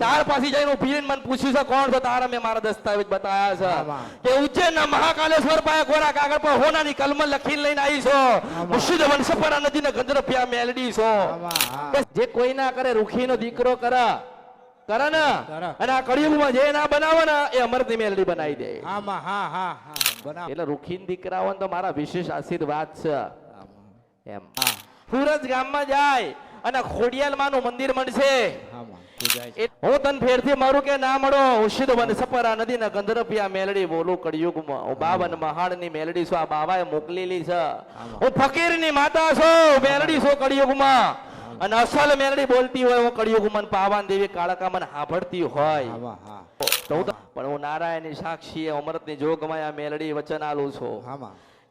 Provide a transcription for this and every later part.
તાર પાછી જઈને ઊભી રહીને મને પૂછ્યું છે કોણ છો? તારા મેં મારા દસ્તાવેજ બતાયા છે. કે ઉજ્જૈનના મહાકાલેશ્વર પાસે ગોરા કાગળ પર હોનાની કલમ લખીને લઈને આવી છો. મુર્શિદ વંશપરા નદીને ગંધરપિયા મેલડી છો. જે કોઈ ના કરે રૂખીનો દીકરો કરે. કરે ને. અને આ કળિયુગમાં જે ના બનાવે ને એ અમરની મેલડી બનાવી દે. હા હા હા એટલે રૂખીન દીકરા હોય તો મારા વિશેષ આશીર્વાદ છે. એમ. સુરજ ગામમાં જાય અને ખોડિયાલનું મંદિર મળશે હું તને ફેરથી મારું કે ના મળો. વન સપરા મેલડી બોલું કળિયુગમાં. મેલડી છું. આ બાવાએ મોકલેલી છે. હું ફકીરની માતા છું. મેલડી છું કળિયુગમાં. અને અસલ મેલડી બોલતી હોય હું કળિયુગમાં પાવાન દેવી કાળકામાં સાંભળતી હોય. તો પણ હું નારાયણની સાક્ષી અમૃતની જોગમાં મેલડી વચન આલું છું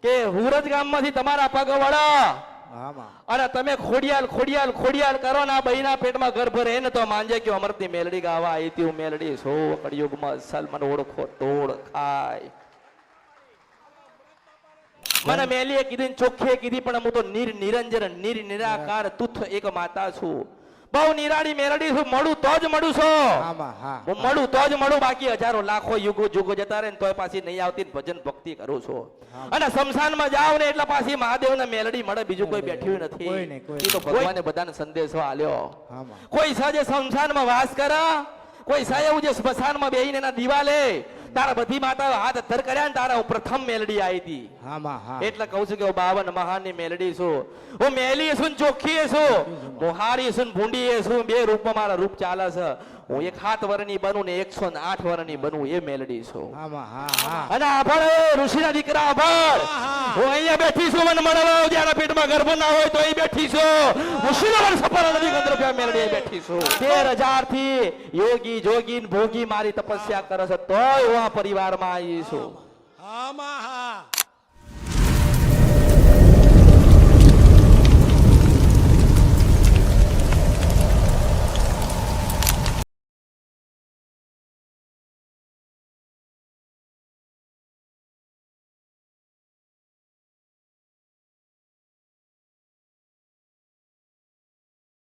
કે હુરજ ગામમાંથી તમારા પગ વળા અને તમે ખોડિયાલ ખોડિયાલ ખોડિયાલ કરો ને આ બહીના પેટમાં ગર્ભ રહે ને તો માંજે કે અમરતી મેલડી ગાવા આવી હતી મેલડી. સો કળિયુગમાં સલમન ઓળખો, તોડ, ખાય. મને મેલીએ કીધી ચોખ્ખે કીધી પણ હું તો નિર, નિરંજન, નિર, નિરાકાર, તુથ એક માતા છું. બહુ નિરાળી મેલડી છું મળું તો જ મળું છો. હું મળું તો જ મળું બાકી હજારો લાખો યુગો જુગો જતા રહે ને તોય પાછી નહીં આવતી ભજન ભક્તિ કરું છું. અને શમશાનમાં જાવ ને એટલે પાછી મહાદેવને મેલડી મળે બીજું કોઈ બેઠ્યું નથી. ઈ તો ભગવાને બધાને સંદેશો આલ્યો. કોઈ સાજે શમશાનમાં વાસ કરે કોઈ સાહેબ જે સ્મશાનમાં બેહીને એના દિવાલે તારા બધી માતા હાથ અથર કર્યા ને તારા હું પ્રથમ મેલડી આવી હતી એટલે કહું છું કે હું બાવન મહાનની મેલડી છું. હું મેલી છું ને ચોખ્ખી છું. હું હારી છું ભૂંડી છું બે રૂપમાં મારા રૂપ ચાલે છે. હું એક હાથ વરની બનું ને એકસો ને આઠ વરની બનું એ મેલડી છું. અને આભાર ઋષિના દીકરા આભાર હું અહીંયા બેઠી છું મને મળવા જયારે પેટમાં ગર્ભ ના હોય તો અહીં બેઠી છું. હું શિરોમણ સફળ નદી મેળવી મેલડી બેઠી છું. તેર હજારથી યોગી જોગી ભોગી મારી તપસ્યા કરે છે તોય હું આ પરિવારમાં આવી છું. આમાં